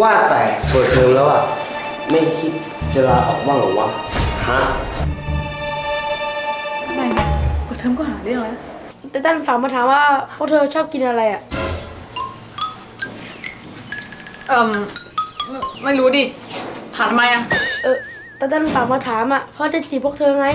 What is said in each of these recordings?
ว่าแต่เปิดเทอมแล้วอะ ไม่คิดจะลาออกบ้างเหรอวะ ฮะ ทำไมเปิดเทอมก็หาเรื่องแล้วแต่ตั้นฝากมาถามว่าพวกเธอชอบกินอะไรอะ เอ่มไม่ไม่รู้ดิถามทำไมอะเออแต่ตั้นฝากมาถามอะเพราะจะจีบพวกเธอไง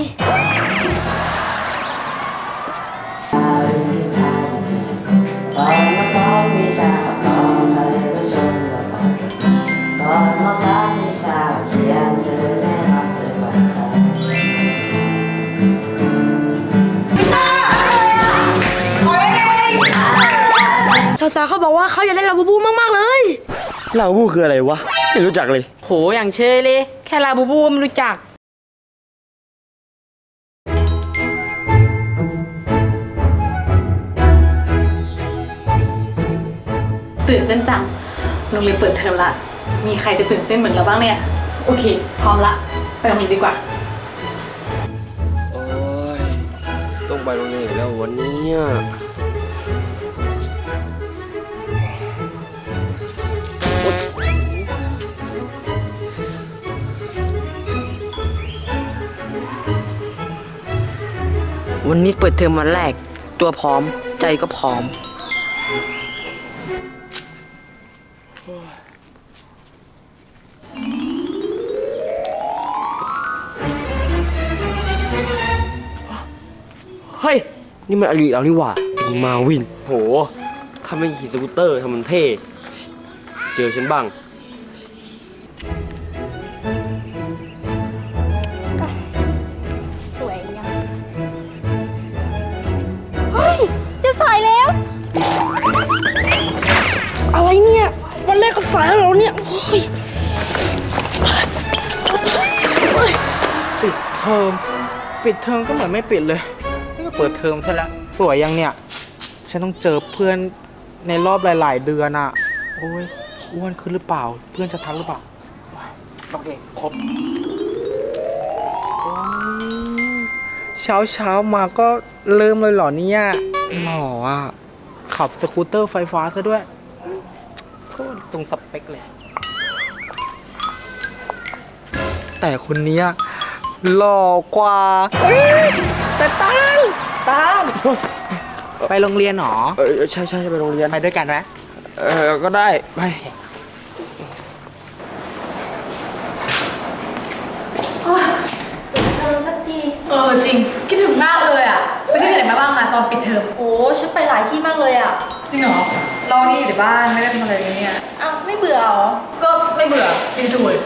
วๆเขาบอกว่าเขาอยากได้ลาบูบูมาก ๆ เลย ลาบูคืออะไรวะ ไม่รู้จักเลย โห อย่างเชยเลย แค่ลาบูบูก็ไม่รู้จัก ตื่นเต้นจังโรงเรียนเปิดเทอมละ มีใครจะตื่นเต้นเหมือนเราบ้างเนี่ย โอเค พร้อมละ ไปโรงเรียนดีกว่า โอ้ย ต้องไปโรงเรียนอีกแล้ววันนี้อะ วันนี้เปิดเทอมวันแรก ตัวพร้อมใจก็พร้อม เฮ้ย นี่มันอลีเรานี่หว่าอีมาวิน โห ถ้าไม่ขี่สกูตเตอร์ทำมันเท่ เจอฉันบ้างายแล้วเรอเนี่ยโอ้ยปิดเทอม ปิดเทอมก็เหมือนไม่ปิดเลยนี่ก็เปิดเทอมซะแล้วสวยยังเนี่ย ฉันต้องเจอเพื่อนในรอบหลาย ๆ เดือนอะโอ้ยอ้วนขึ้นหรือเปล่า เพื่อนจะทักหรือเปล่า โอเค ครบ เช้าเช้ามาก็เริ่มเลยเหรอเนี่ยหล่ออะขับสกูตเตอร์ไฟฟ้าซะด้วย ตรตรงสเปคเลย แต่คนเนี้ยหล่อกว่าเอ้ยแต่ตานตานไปโรงเรียนหรอ เออใช่ใช่ไปโรงเรียน ไปด้วยกันไหมเออ ก็ได้ไปเธอสักที เออจริง คิดถึงมากเลยอะ ไปที่ไหนมาบ้างมาตอนปิดเทอมโอ้ฉันไปหลายที่มากเลยอะ จริงเหรอ เรานี่อยู่แต่บ้านไม่ได้ทำอะไรเลยเนี่ยอ้าวไม่เบื่อเหรอก็ไม่เบื่อไปดูเลย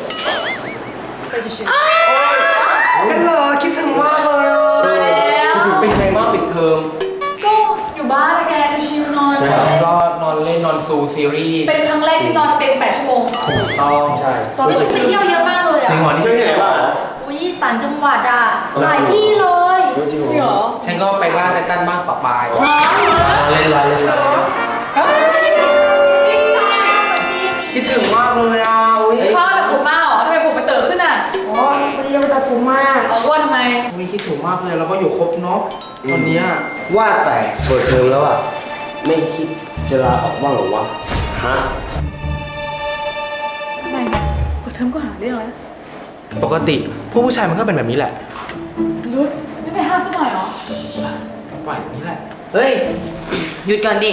ไปชิวๆกันเหรอคิดถึงมากเลยอะแล้วคิดถึงเป็นไงบ้างปิดเทอมก็อยู่บ้านนะแกชิวๆนอนใช่ฉันก็นอนเล่นนอนซูซีรีส์เป็นครั้งแรกที่นอนเต็ม8ชั่วโมงต้องใช่ตอนนี้ฉันไปเที่ยวเยอะมากเลยจริอะงเหรอนี่ช่วยที่ไหนบ้างอุ้ยต่างจังหวัดอะหลายที่เลยจริงจริงเหรอฉันก็ไปบ้านแต่ตั้นบ้านปะปายอ๋อเหรอเล่นละเล่นละ คิดถึงมากเลยอะอุ้ยพ่อแบบผมมาเหรอทำไมผมไปเติบขึ้นอะอ๋อวันนี้เราไปตัดผมมาอ๋อว่าทำไมอุ้ยคิดถึงมากเลยแล้วก็อยู่ครบเนาะตอนเนี้ยว่าแต่เปิดเทอมแล้วอะ ไม่คิดจะลาออกบ้างเหรอวะ ฮะทำไมเปิดเทอมก็หาเรื่องแล้วปกติผู้ผู้ชายมันก็เป็นแบบนี้แหละรุดไม่ไปห้ามสักหน่อยเหรอว่าแบบนี้แหละ เฮ้ย หยุดก่อนดิ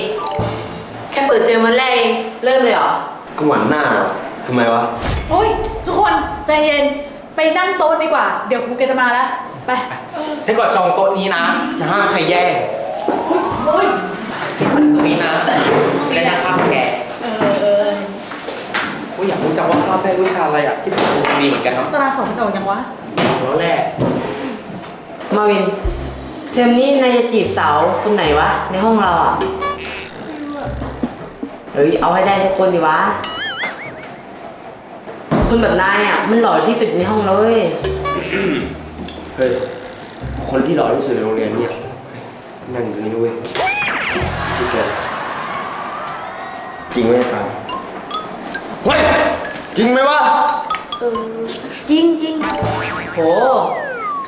แค่เปิดเทอมวันแรกเองเริ่มเลยเหรอ ก็หวานหน้าว่ะทำไมวะ โอ้ยทุกคนใจเย็นไปนั่งโต๊ะดีกว่า เดี๋ยวครูแกจะมาแล้ว ไปฉันกดจองโต๊ะนี้นะห้ามใครแย่งโอ้ยฉันขอนั่งตรงนี้นะฉันได้นั่งข้างแกเออเออกูอยากรู้จังว่าข้าวแป้งวิชาอะไรอะคิดถึงครูดีเหมือนกันเนาะตารางสอบมันออกยังวะแล้วแหละมาวิน เทอมนี้นายจะจีบสาวคนไหนวะ ในห้องเราอะ เฮ้ยเอาให้ได้ทุกคนดิวะ คนแบบนายอะมันหล่อที่สุดในห้องเลย เฮ้ย คนที่หล่อที่สุดในโรงเรียนเนี่ยนั่งอยู่นี่ด้วยชื่อแกจริงไหมฟังเฮ้ย จริงไหมวะ เออจริงจริงโห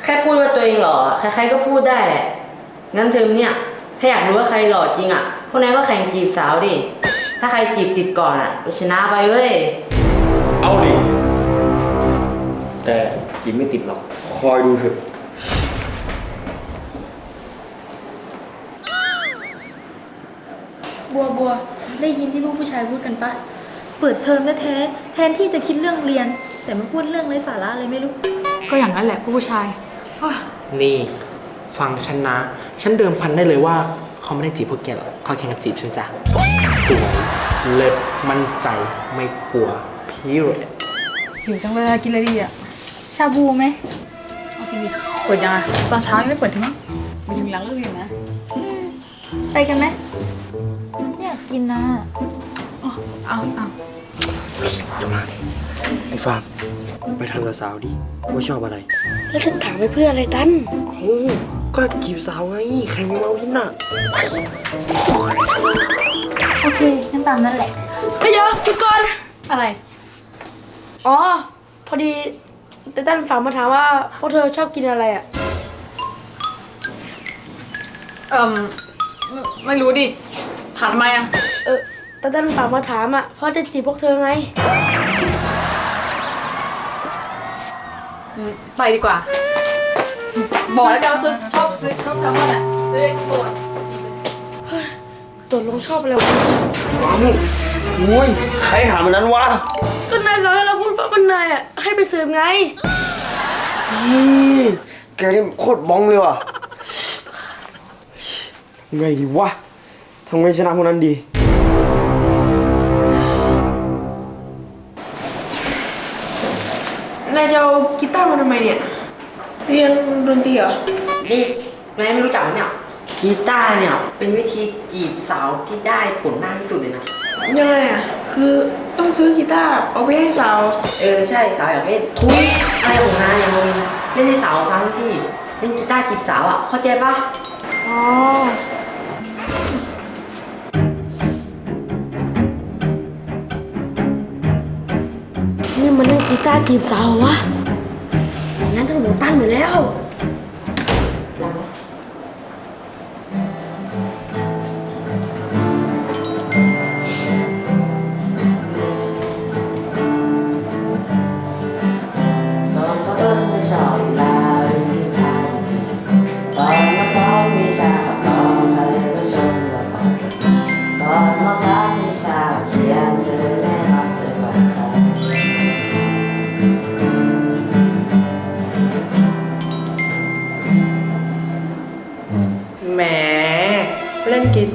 แค่พูดว่าตัวเองหล่อใครๆก็พูดได้แหละ งั้นเทอมเนี่ย ถ้าอยากรู้ว่าใครหล่อจริงอะ พวกนายก็แข่งจีบสาวดิ ถ้าใครจีบติดก่อนอะก็ชนะไปเว้ยเเอาดิ แต่จีบไม่ติดหรอก คอยดูเถอะ บัวบัวได้ยินที่พวกผู้ชายพูดกันปะเปิดเทอมแท้ๆแทนที่จะคิดเรื่องเรียน แต่มาพูดเรื่องไร้สาระอะไรไม่รู้ ก็อย่างนั้นแหละผู้ชายโอ้ยนี่ ฟังฉันนะ ฉันเดิมพันได้เลยว่า เขาไม่ได้จีบพวกแกหรอกเขาแค่มาจีบฉันจ้ะสวย เลิศมั่นใจไม่กลัวพีเรดหิวจังเลยอะกินอะไรดีอะ ชาบูไหมเอากินดิเปิดยังไงตอนเช้ายังไม่เปิดถึงมั้งมันยังมีร้านเลิกเรียนนะ ไปกันไหมไม่อยากกินนะ เอาเอาเดี๋ยวมา ไอ้ฟาร์มไปทางกับสาวดิว่าชอบอะไร แล้วจะถามไปเพื่ออะไรตันเอ้าก็จีบสาวไงใครไม่เมาพินน่ะโอเคงั้นตามนั่นแหละเดี๋ยวหยุดก่อนอะไร อ๋อ พอดีเตตันฝากมาถามว่าพวกเธอชอบกินอะไรอะ เอ่มไม่ไม่รู้ดิถามทำไมอะ เออเตตันฝากมาถามอะเพราะจะจีบพวกเธอไง ไปดีกว่า บอกแล้วกันว่าซื้อชอบซื้อชอบแซลมอนอะซื้อไอ้ตัวตกลงชอบอะไรวะฟังโอ้ยใครถามมันนั้นวะก็นายสอนให้เราพูดว่าเป็นนายอะให้ไปสืบไงอีแกนี่โคตรบ้องเลยว่ะไงดีวะทำไงชนะพวกนั้นดี นายจะเอากีตาร์มาทำไมเนี่ย เรียนดนตรีเหรอ นี่นายไม่รู้จักเนี่ยกีตาร์เนี่ยเป็นวิธีจีบสาวที่ได้ผลมากที่สุดเลยนะ ยังไงอะ คือต้องซื้อกีตาร์เอาไปให้สาว เออใช่สาวอยากเล่นทุยอะไรของนายเนี่ยมาวินเล่นให้สาวฟังที่เล่นกีตาร์จีบสาวอะเข้าใจปะอ๋อ นี่มันเล่นกีตาจีบสาววะงั้นต้องบอกตั้นอยู่แล้วตอนเขาต้นจะชอบลาเล่นกีตาร์จริงตอน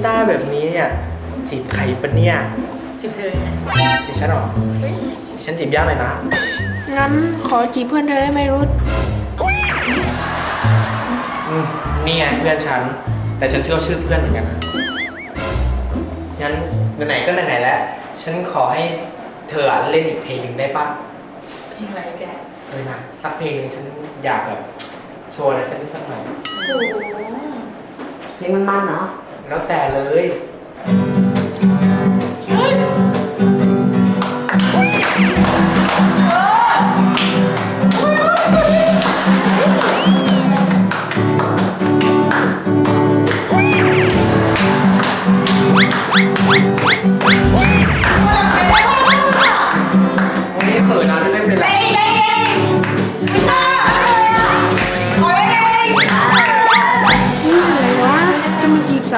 ตาร์แบบนี้เนี่ยจีบใครปะเนี่ยจิบเธอไงจีบฉันเหรอฉันจีบยากเลยนะ งั้นขอจีบเพื่อนเธอได้ไหมรุดอืมนี่ไงเพื่อนฉัน แต่ฉันเชื่อชื่อเพื่อนเหมือนกันนะงั้นไหนๆก็ไหนๆแล้ว ฉันขอให้เธออะเล่นอีกเพลงหนึ่งได้ปะเพลงอะไรแกเออนะสักเพลงหนึ่งฉันอยากแบบโชว์อะไรสักนิดสักหน่อยเพลงมันมันๆเนาะ แล้วแต่เลย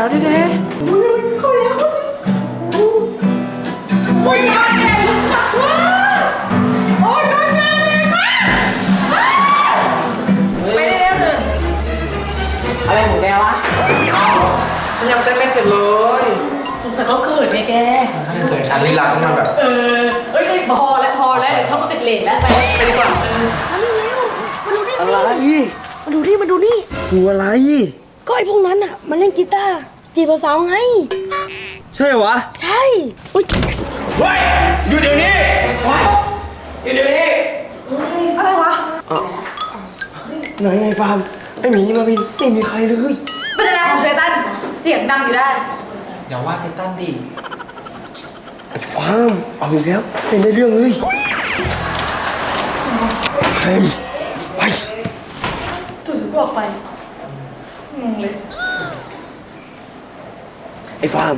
มาจีบสาวได้แท้ไม่ได้แล้วหนึ่งอะไรของแกวะฉันยังเต้นไม่เสร็จเลยสงสัยเขาเขินไงแกถ้าเธอเขินฉันลีลาฉันทำแบบ เออเอ้ยพอแล้วพอแล้วเดี๋ยวชอบมาติดเลทแล้วไปไปดีกว่าเอออะไรมาดูนี่มาดูนี่กูอะไร ก็ไอพวกนั้นอะมันเล่นกีตาร์ จีบสาวไง ใช่เหรอวะใช่อุ๊ยเฮ้ยหยุดเดี๋ยวนี้หยุดเดี๋ยวนี้อะไรวะไหนไงฟาร์มไอหมีมาวินไม่มีใครเลยเป็นอะไรของเทตันเสียงดังอยู่ได้ อย่าว่าเทตันดิไอ้ฟาร์มเอาอีกแล้วเป็นได้เรื่องเลยเฮ้ยไปจู่ๆก็ออกไปงงเลย ไอ้ฟาร์ม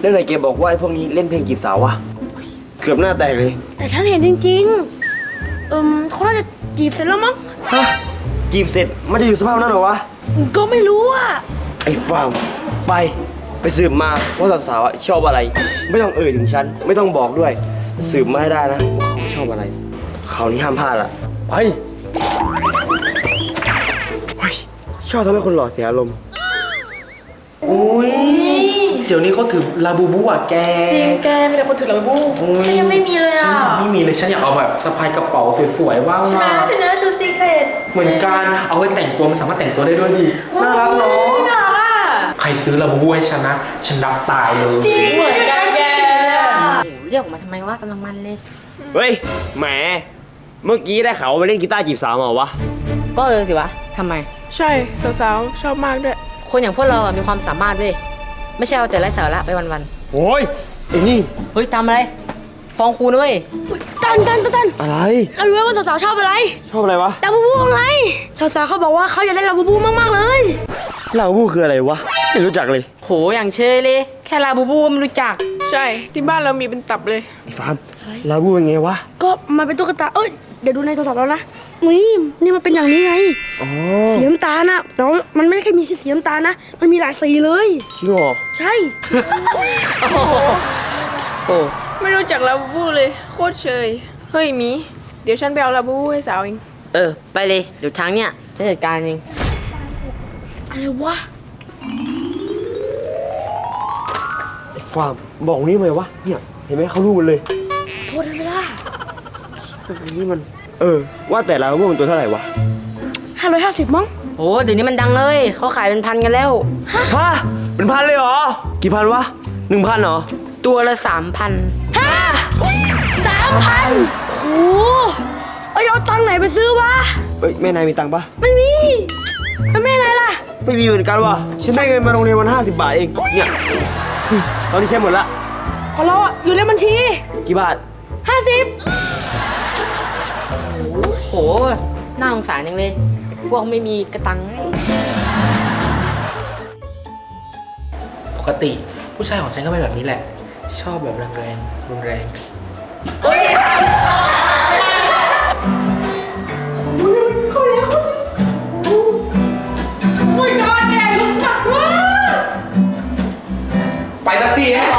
แล้วไหนแกบอกว่าไอ้พวกนี้เล่นเพลงจีบสาววะเกือบหน้าแตกเลยแต่ฉันเห็นจริงๆ เอิมเขาน่าจะจีบเสร็จแล้วมั้ง ฮะจีบเสร็จมันจะอยู่สภาพนั้นเหรอวะก็ไม่รู้อะ ไอ้ฟาร์มไปไปสืบมาว่าสาวๆอะชอบอะไร ไม่ต้องเอ่ยถึงฉันไม่ต้องบอกด้วย สืบมาให้ได้นะว่าเขาชอบอะไรคราวนี้ห้ามพลาดละไปเฮ้ยชอบทำให้คนหล่อเสียอารมณ์อุ้ย เดี๋ยวนี้เขาถือลาบูบูอะแกจริงแกมีแต่คนถือลาบูบูฉันยังไม่มีเลยฉันอะยังไม่มีเลยฉันอยากเอาแบบสะพายกระเป๋าสวยๆว่างฉันมาฉันเนื้อจูซีเครตเหมือนกันเอาไว้แต่งตัวมันสามารถแต่งตัวได้ด้วยดิน่ารักเนาะน่ารักอะใครซื้อลาบูบูให้ฉันนะฉันรับตายเลยจริงเหมือนกันแกเรียกออกมาทำไมวะกำลังมันเลยเฮ้ยแหมเมื่อกี้ได้ข่าวว่าไปเล่นกีตาร์จีบสาวมาเหรอวะก็เลยสิวะทำไม ใช่สาวๆชอบมากด้วยคนอย่างพวกเราอะมีความสามารถเว้ย ไม่ใช่เอาแต่ไร้สาระไปวันโอ้ยไอ้นี่ๆ เฮ้ยทำอะไร ฟ้องครูนะเว้ย ตันตันตันตันอะไร เรารู้ว่าสาวๆชอบอะไรชอบอะไรวะลาบูบูไงสาวๆเขาบอกว่าเขาอยากได้ลาบูบูมากๆเลย ลาบูคืออะไรวะ ไม่รู้จักเลยโห อย่างเชยเลย แค่ลาบูบูก็ไม่รู้จัก ใช่ ที่บ้านเรามีเป็นตับเลย ไอ้ฟาร์มลาบูเป็นไงวะก็มันเป็นตุ๊กตา เอ้ย เดี๋ยวดูในโทรศัพท์แล้วนะ นี่นี่มันเป็นอย่างนี้ไงอ๋อสีน้ำตาลนะแต่ว่ามันไม่ได้แค่มีสีน้ำตาลนะ มันมีหลายสีเลย จริงเหรอใช่ โอ้ไม่รู้จักลาบูบูเลย โคตรเชย เฮ้ยหมี เดี๋ยวฉันไปเอาลาบูบูให้สาวเอง เออ ไปเลย เดี๋ยวทางเนี้ยฉันจัดการเองอะไรวะไอ้ฟาร์มบอกนี่ทำไมวะเนี่ยเห็นไหมเขารู้หมดเลย โทษนะนี่มัน เออ ว่าแต่ลาบูมันตัวเท่าไหร่วะห้าร้อยห้าสิบมั้งโหเดี๋ยวนี้มันดังเลยเขาขายเป็นพันกันแล้ว ฮะเป็นพันเลยเหรอ กี่พันวะหนึ่งพันเหรอ ตัวละสามพันสามพันโอ้โหเอาเอาตังค์ไหนไปซื้อวะ เอ้ยแม่นายมีตังค์ปะไม่มีแล้วแม่ไหนล่ะ ไม่มีเหมือนกันว่ะฉันได้เงินมาโรงเรียนวันห้าสิบบาทเอง เนี่ยหึตอนนี้ใช้หมดละ ของเราอะอยู่ในบัญชี กี่บาทห้าสิบโห หน่าสงสารจังเลย พวกไม่มีกระตังปกติผู้ชายของฉันก็เป็นแบบนี้แหละ ชอบแบบแรงๆรุนแรงรีนแดดไปสักทีให้